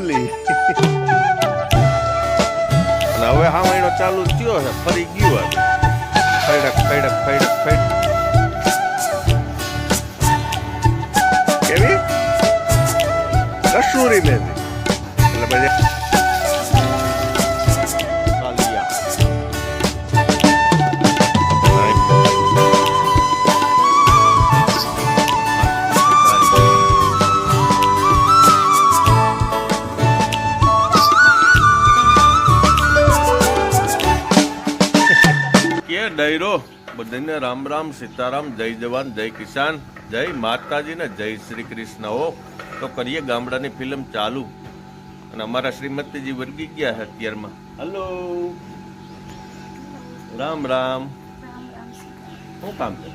હવે હા મહિનો ચાલુ થયો છે, ફરી ગયો ફૈડક ફૈડક ફૈડક ફૈડ કેવી? કસૂરી મેથી. એટલે પછી કે ડાયરો. બધાને રામ રામ, સીતારામ, જય જવાન, જય કિસાન, જય માતાજી ને જય શ્રી કૃષ્ણ હો. તો કરીએ ગામડાની ફિલ્મ ચાલુ. અને અમારા શ્રીમતીજી વર્ગી ગયા છે અત્યારમાં. હલો. રામ રામ. શું કામ? છે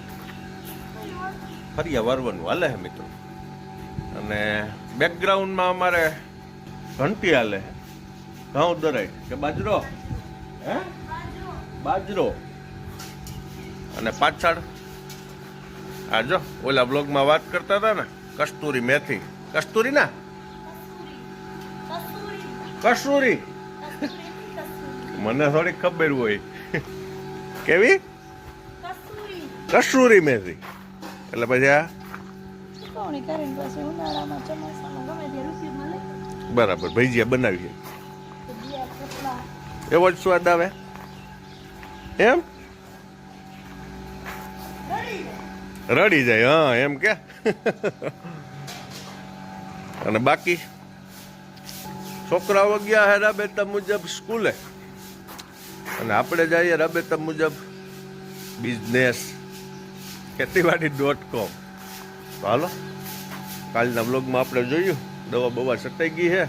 ફરી વારવાનું. હાલે છે મિત્રો. અને બેકગ્રાઉન્ડમાં અમારે ઘંટી હાલે ઘઉં દરાય. કે બાજરો? હે? બાજરો. અને પાછળ આ જો ઓલા બ્લોગમાં વાત કરતા હતા ને કસ્તુરી મેથી. કસ્તુરી ના? કસૂરી મને થોડી ખબર હોય. કેવી? કસૂરી મેથી. એટલે પછી આ? બરાબર ભજીયા બનાવીએ. એવો જ સ્વાદ આવે. એમ? રડી જાય, હા, એમ કે. અને બાકી, છોકરાઓ ગયા હે રાબેતા મુજબ સ્કૂલે. અને આપણે જઈએ રાબેતા મુજબ બિઝનેસ ખેતીવાડી ડોટ કોમ હાલો, કાલના બ્લોગમાં આપણે જોયું, દવા બવા સટાઈ ગઈ છે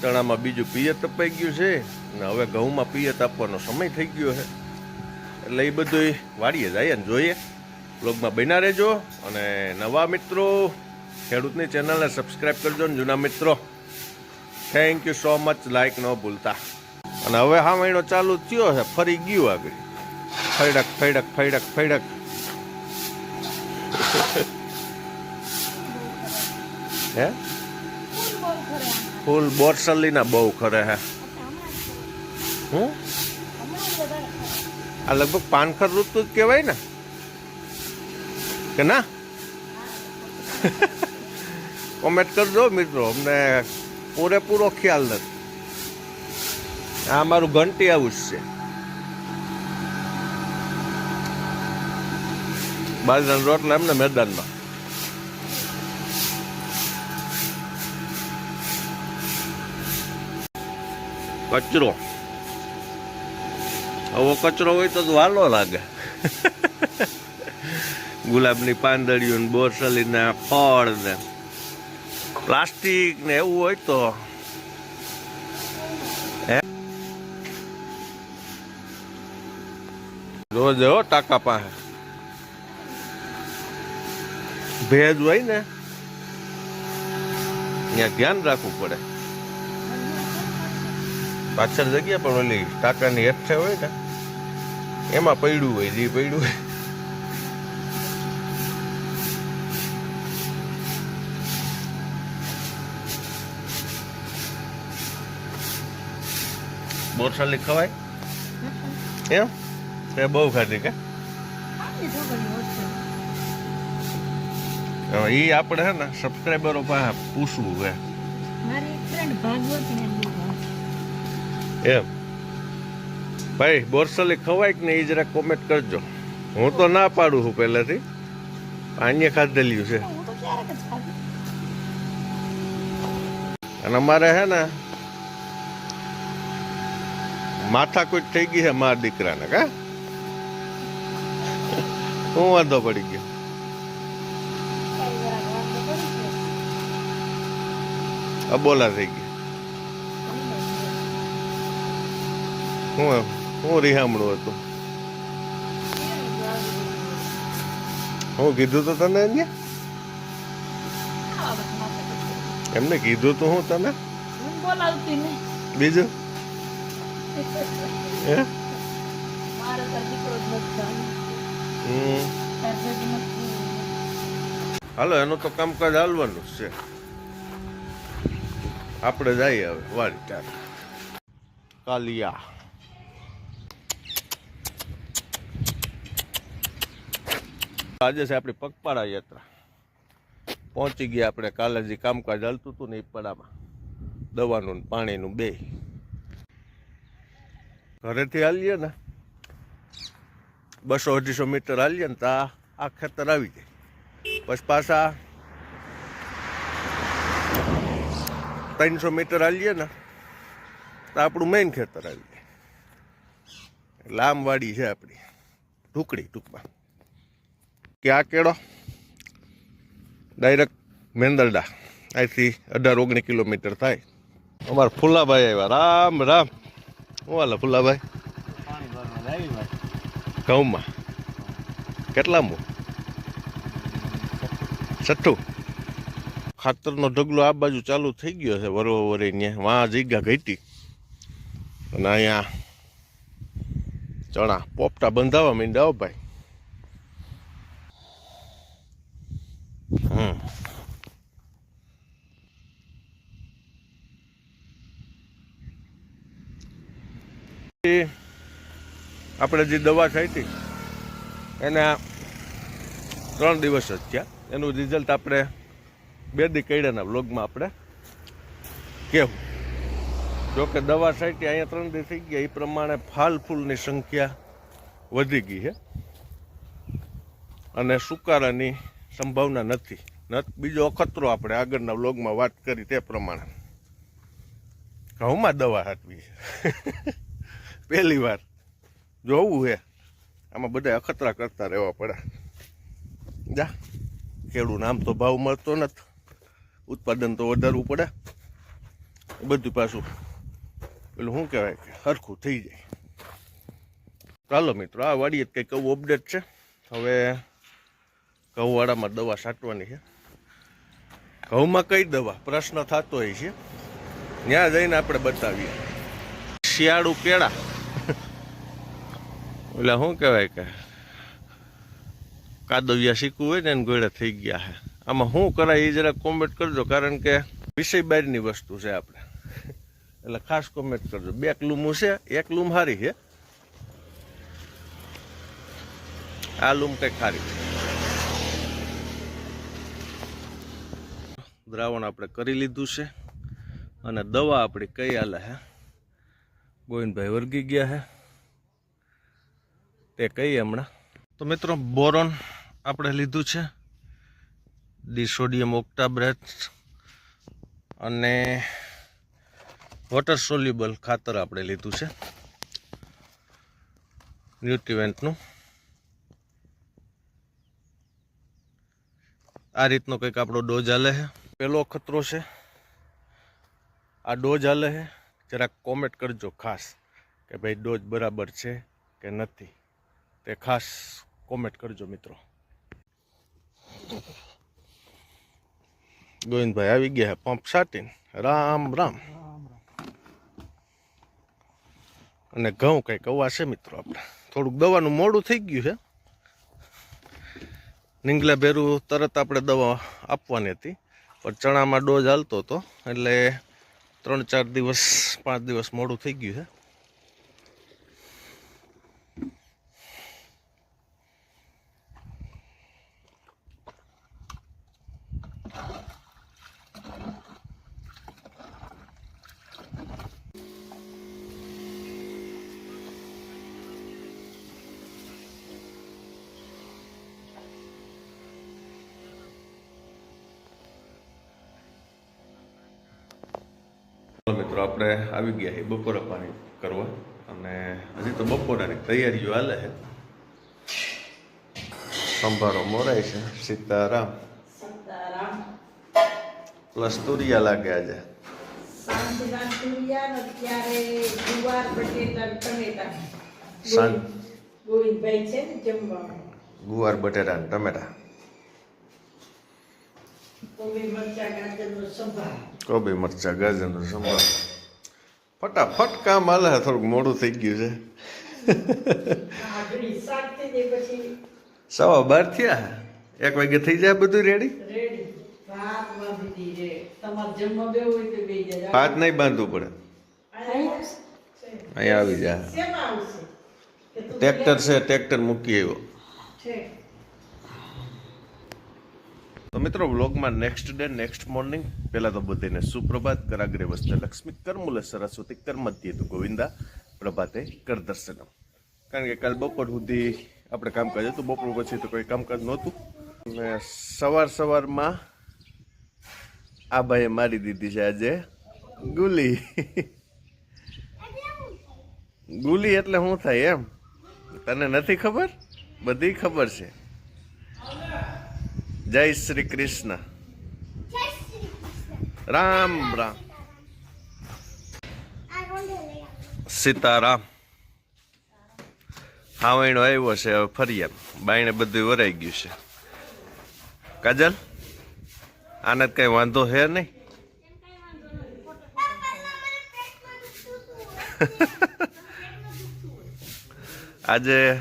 ચણામાં બીજું પિયત અપાઈ ગયું છે, અને હવે ઘઉંમાં પિયત આપવાનો સમય થઈ ગયો છે એટલે એ બધું વાડીએ જઈએ ને જોઈએ. બ્લોગમાં બન્યા રહેજો અને નવા મિત્રો ખેડૂતની ચેનલને સબસ્ક્રાઈબ કરજો ને જૂના મિત્રો thank you so much like ન ભૂલતા. અને હવે હા મહિનો ચાલુ થયો છે, ફરી ગયું આગળ. ફૈડક ફૈડક ફૈડક ફૈડક. હે? ફૂલ બોરસલીના બહુ ખરે હે. હું. આ લગભગ પાનખર ઋતુ જ કહેવાય ને? કે ના? કોમેન્ટ કરજો મિત્રો, અમને પૂરેપૂરો ખ્યાલ નથી. આ મારું ઘંટી હાઉસ છે. બાજરાના રોટલા એમને મેદાનમાં. કચરો. આવો કચરો હોય તો વાલો લાગે. ગુલાબની પાંદડીઓ ને બોરસલીના ફળ ને. પ્લાસ્ટિક ને એવું હોય તો. રોજ હો ટાકા પાસે. ભેજ હોય ને, ત્યાં ધ્યાન રાખવું પડે. પાછળ જગ્યા પણ ઓલી ટાકાની હેઠે હોય ને, એમાં પડ્યું હોય, જે પડ્યું હોય. બોરસાલી ખવાય? એમ? તે બહુ ખાધી કે? એ આપણે હે ને સબસ્ક્રાઈબરો પાસે પૂછવું હે. એમ ભાઈ બોરસલી ખવાય કે નહીં એ જરા કોમેન્ટ કરજો. હું તો ના પાડું છું પહેલાથી. અન્ય ખાધેલ્યું છે. અને અમારે હે ને માથા કોઈ થઈ ગઈ છે મારા દીકરાને કા? હું વાંધો પડી ગયો. ગયો. અબોલા થઈ ગઈ. હું હું રિહામણું હતું. હું કીધું તો તને અહીંયા. એમને કીધું તો હું તને? બીજું? હે મારે દીકરો જ નથી. હાલો એનું તો કામકાજ હાલવાનું છે. આપણે જઈએ હવે વાડી ચાર કાલિયા. આજે છે આપણી પગપાળા યાત્રા. પહોંચી ગયા આપણે કાલે જે કામકાજ હાલતું હતું ને એ પડામાં. દવાનું ને પાણીનું બે. ઘરેથી હાલીએ ને બસો અઢીસો મીટર હાલીએ ને તો આ ખેતર આવી જાય. પછી પાછા ત્રણસો મીટર હાલીએ ને તો આપણું મેઇન ખેતર આવી જાય. આમ છે આપણી. ઢુકડી ટૂંકમાં. કે આ કેળો? ડાયરેક્ટ મેંદરડા. અહીંથી અઢાર ઓગણીસ કિલોમીટર થાય. અમારા ફુલાભાઈ આવ્યા. રામ રામ. હાલે ફુલાભાઈ? ઘઉંમાં? કેટલા મુ છઠ્ઠું. ખાતરનો ઢગલો આ બાજુ ચાલુ થઈ ગયો છે વરોવરે ત્યાં વાં જગ્યા ઘટી. અને અહીંયા ચણા પોપટા બંધાવા માંડ્યા ભાઈ. હમ. એ આપણે જે દવા ખાઈ હતી, એના ત્રણ દિવસ જ થયા. એનું રિઝલ્ટ આપણે બે દી કૈડાના બ્લોગમાં આપણે કહેવું જો કે દવા સાઈટી અહીંયા ત્રણ દી થઈ ગયા. એ પ્રમાણે ફાલ ફૂલની સંખ્યા વધી ગઈ છે. અને સુકારાની સંભાવના નથી. બીજો અખતરો આપણે આગળના વ્લોગમાં વાત કરી તે પ્રમાણે. ઘઉંમાં દવા હાટવી છે. પહેલી વાર જોવું હે આમાં બધા અખતરા કરતા રહેવા પડે. જા, ખેડૂત આમ તો ભાવ મળતો નથી. ઉત્પાદન તો વધારવું પડે. બધું પાછું પેલું શું કહેવાય કે સરખું થઈ જાય. ચાલો મિત્રો, આ વાડીએ જ કંઈક એવું અપડેટ છે. હવે ઘઉંવાળામાં દવા છાંટવાની છે. ઘઉંમાં કઈ દવા? પ્રશ્ન થતો હોય છે. ત્યાં જઈને આપણે બતાવીએ. શિયાળુ કેળા. એટલે શું કહેવાય કે કાદવિયા શીખવું હોય ને એને ગોળે થઈ ગયા છે આમાં શું કરાય એ જરા કોમેન્ટ કરજો, કારણ કે વિષય બહારની વસ્તુ છે આપણે. એટલે ખાસ કોમેન્ટ કરજો. બે લૂમું છે, એક લૂમ સારી છે. આ લૂમ કંઈક સારી દ્રાવણ આપણે કરી લીધું છે અને દવા આપણી કઈ હાલે હે? ગોવિંદભાઈ વર્ગી ગયા છે તે કહીએ હમણાં. તો મિત્રો, બોરોન આપણે લીધું છે. ડિસોડિયમ ઓક્ટાબ્રેથ અને વોટર સોલ્યુબલ ખાતર આપણે લીધું છે. ન્યુટ્રીવેન્ટનું. આ રીતનો કંઈક આપણો ડોઝ હાલે છે. પહેલો ખતરો છે. આ ડોઝ હાલે છે. જરાક કોમેન્ટ કરજો ખાસ કે ભાઈ ડોઝ બરાબર છે કે નથી. તે ખાસ કોમેન્ટ કરજો, મિત્રો. ગોવિંદભાઈ આવી ગયા પંપ સાટીને રામ રામ. અને ઘઉં કંઈક અવા છે, મિત્રો, આપણે. થોડુંક દવાનું મોડું થઈ ગયું છે. નીંગલા ભેરું તરત આપણે દવા આપવાની હતી, પણ ચણામાં ડોઝ હાલતો હતો, એટલે ત્રણ ચાર દિવસ, પાંચ દિવસ મોડું થઈ ગયું છે ચાલો મિત્રો આપણે આવી ગયા છીએ બપોરા પાણી કરવા. અને હજી તો બપોરાની તૈયારીઓ હાલે છે. સંભારો મોરાય છે. સીતારામ. પ્લસ તુરિયા લાગે આજે. ગુવાર બટેટા છે ટમેટા. કોબી મરચા ગાજરનો સંભાર. કોબી મરચા ગાજરનો સંભાર. ફટાફટ કામ હાલે થોડુંક મોડું થઈ ગયું છે. સવા બાર થયા? એક વાગે થઈ જાય બધું રેડી. હાથ નહીં બાંધવું પડે. અહીંયા આવી જાય ટ્રેક્ટર છે ટ્રેક્ટર મૂકી આવ્યો. તો મિત્રો, વ્લોગમાં નેક્સ્ટ ડે નેક્સ્ટ મોર્નિંગ પહેલાં તો બધાને સુપ્રભાત, કરાગ્રે વસ્તે લક્ષ્મી, કર્મુલે સરસ્વતી કર તું ગોવિંદા, પ્રભાતે કરદર્શન કારણ કે કાલ બપોર સુધી આપણે કામકાજ હતું, બપોર પછી તો કોઈ કામકાજ નહોતું. અને સવાર સવારમાં આ ભાઈએ મારી દીધી છે આજે ગુલી. ગુલી એટલે શું થાય એમ? તને નથી ખબર? બધી ખબર છે. જય શ્રી કૃષ્ણ. રામ રામ. સીતારામ. હાવણો આવ્યો છે હવે ફરિયા બાઈને બધું વરાઈ ગયું છે. કાજલ, આને કઈ વાંધો છે નહીં? આજે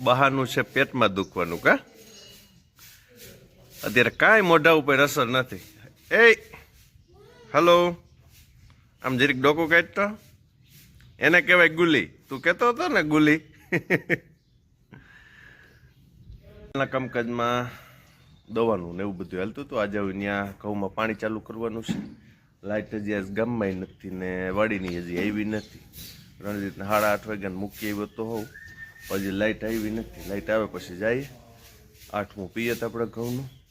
બહારનું છે પેટમાં દુખવાનું કા? અત્યારે કાંઈ મોઢા ઉપર અસર નથી. એ હલો. આમ જરીક ડોકો કાઢતો. એને કહેવાય ગુલી. તું કહેતો હતો ને ગુલી? કામકાજમાં દવાનું ને એવું બધું હાલતું હતું. આજે ત્યાં ઘઉંમાં પાણી ચાલુ કરવાનું છે. લાઇટ હજી આજ ગામમાં નથી ને વાડીની હજી આવી નથી. રણજીતને સાડા આઠ વાગ્યાને મૂકી આવ્યો તો હોઉં. હજી લાઇટ આવી નથી. લાઇટ આવે પછી જાય. આઠમું પીએ તો આપણે ઘઉંનું.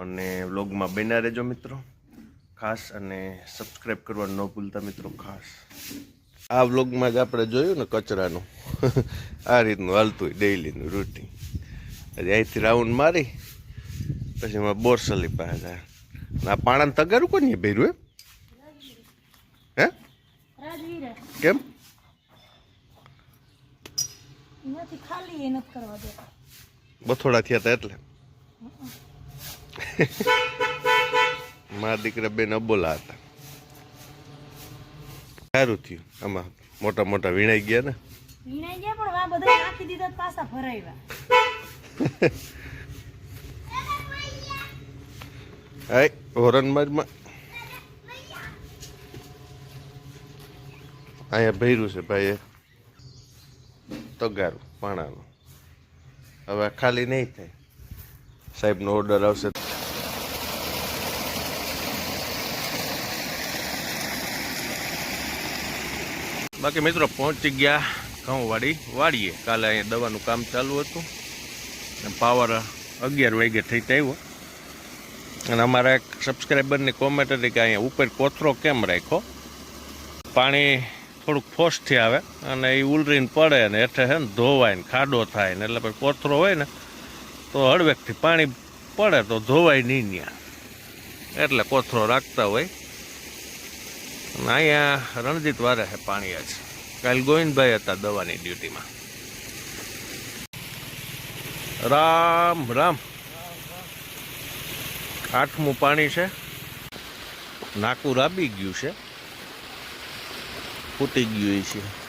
અને વ્લોગમાં બન્યા રહેજો મિત્રો. ખાસ અને સબસ્ક્રાઈબ કરવાનું ન ભૂલતા મિત્રો ખાસ. આ વ્લોગમાં જ આપણે જોયું ને કચરાનું. આ રીતનું હાલતું હોય ડેઈલીનું રૂટીન હજી અહીંથી રાઉન્ડ મારી પછી એમાં બોરસલી પાસે જાય આ પાણાને તગારું કોને ભેરું એમ? હે? કેમ? બથોડા થયા હતા એટલે. મારા દીકરા બેન અબોલા હતા. સારું થયું. આમાં મોટા મોટા વીણાઈ ગયા ને? વીણાઈ ગયા પણ આ બધા નાખી દીધા પાછા ભરાવ્યા હાય હોરનબાજમાં અહીંયા ભર્યું છે ભાઈ તગારું પાણાનું. હવે ખાલી નહીં થાય. સાહેબનો ઓર્ડર આવશે. બાકી મિત્રો પહોંચી ગયા ઘઉં વાડી વાડીએ. કાલે અહીંયા દવાનું કામ ચાલુ હતું. અને પાવર અગિયાર વાગે થઈ આવ્યો. અને અમારા એક સબસ્ક્રાઈબરની કોમેન્ટ હતી કે અહીંયા ઉપર કોથરો કેમ રાખ્યો? પાણી થોડુંક ફોસથી આવે અને એ ઉલરીને પડે ને હેઠે છે ને ધોવાય ને ખાડો થાય ને એટલે પછી કોથરો હોય ને તો હળવેકથી પાણી પડે તો ધોવાય નહીં ત્યાં. એટલે કોથરો રાખતા હોય. અહીંયા રણજીત વારે છે પાણી આજ કાલ ગોવિંદભાઈ હતા દવાની ડ્યુટીમાં. રામ રામ. આઠમું પાણી છે. નાકું રાબી ગયું છે. ફૂટી ગયું છે.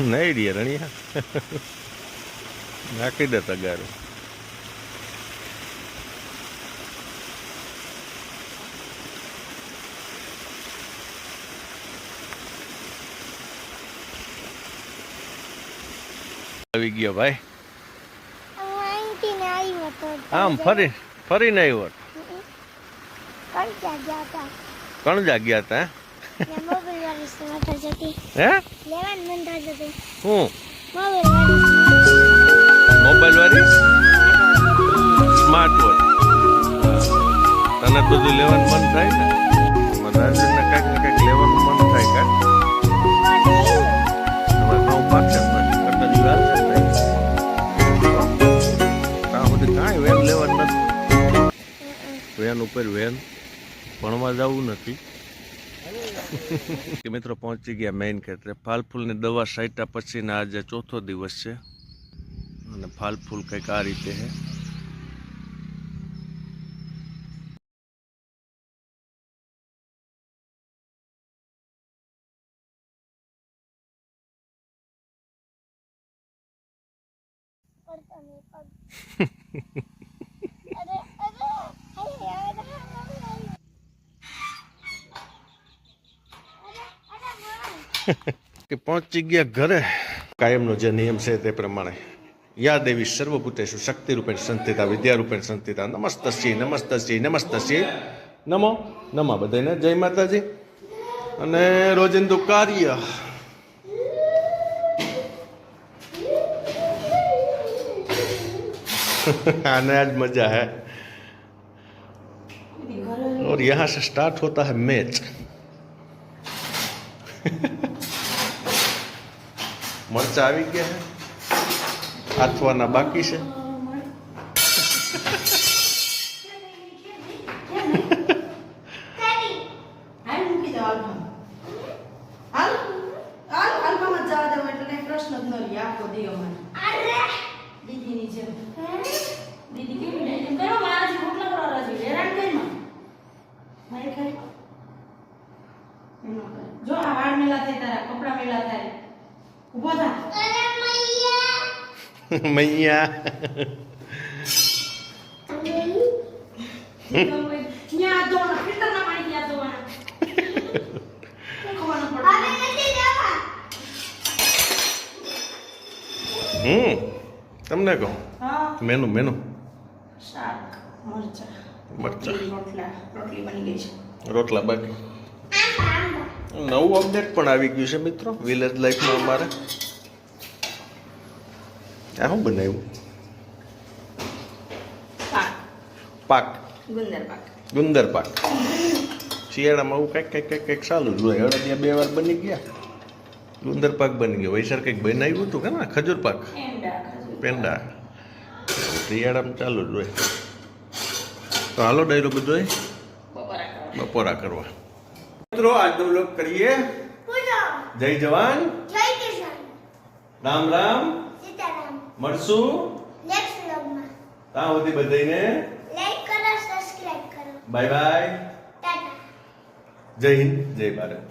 નહીં રે રણિયા નાખી દે તગારો. આવી ગયો ભાઈ. આમ ફરી ફરીને આવ્યો. કણ જાગ્યા હતા? કણજા ગયા તા હે? લેવાનું મન થતું હતું હું? મોબાઈલ વાળી સ્માર્ટ વોચ. તને બધું લેવાનું મન થાય ને? મને રાજુને કાંઈક ને કાંઈક લેવાનું મન થાય કા? હવે ઘઉં પાકશે કરતા કાંઈ વેન લેવાનું નથી. વેન ઉપર વેન ભણવા જવું નથી. મિત્રો પહોંચી ગયા મેઇન ખેતરે ફાલફૂલની દવા સાઈટા પછીના આજે ચોથો દિવસ છે અને ફાલફૂલ કંઈક આ રીતે છે Thank you. કે પહોંચી ગયા ઘરે કાયમનો જે નિયમ છે તે પ્રમાણે યા દેવી સર્વભૂતેષુ શક્તિ રૂપેણ સંસ્થિતા વિદ્યા રૂપેણ સંસ્થિતા નમસ્તસ્ય નમસ્તસ્ય નમસ્તસ્ય નમો નમા બધાને જય માતાજી અને રોજિંદુ કાર્ય आने आज मजा है और यहाँ से स्टार्ट होता है मैच મરચા આવી ગયા છે. આથવાના બાકી છે હાલ મૂકી દો આલ્ફામાં. હાલ હાલ આલ્ફામાં જ જવા દેવો એટલે કાંઈ પ્રશ્ન જ ન રહે આખો દી અમારે. દીદીની જેમ. દીદી કેવી ને એમ કરો મારાથી રોટલા કરવા રાજી હેરાન કરી માં. મારી ખાઈ. એમ ન કરે. જો આ વાળ મેલા થાય તારા કપડાં મેલા થાય ઊભો થા મૈયા હમ તમને કહું? Menu menu. શાક મરચા. મરચા. રોટલા રોટલી. બની ગઈ છે. રોટલા બાકી. નવું અપડેટ પણ આવી ગયું છે મિત્રો વિલેજ લાઈફમાં અમારે. આ શું બનાવ્યું પાક પાક ગુંદર પાક ગુંદર પાક શિયાળામાં આવું કંઈક કંઈક કંઈક કંઈક ચાલુ જ હોય અડદિયા બે વાર બની ગયા ગુંદર પાક બની ગયો વૈસર કંઈક બનાવ્યું હતું કે ના ખજૂર પાક પેંડા શિયાળામાં ચાલુ જ હોય તો હાલો ડાયરો બધો બપોરા કરવા બપોરા કરવા મિત્રો આજનો વ્લોગ કરીએ જય જવાન રામ રામ મળશું? નેક્સ્ટ વ્લોગમાં ત્યાં સુધી બધાને લાઈક કરો સબસ્ક્રાઇબ કરો. બાય બાય ટાટા જય હિન્દ જય ભારત.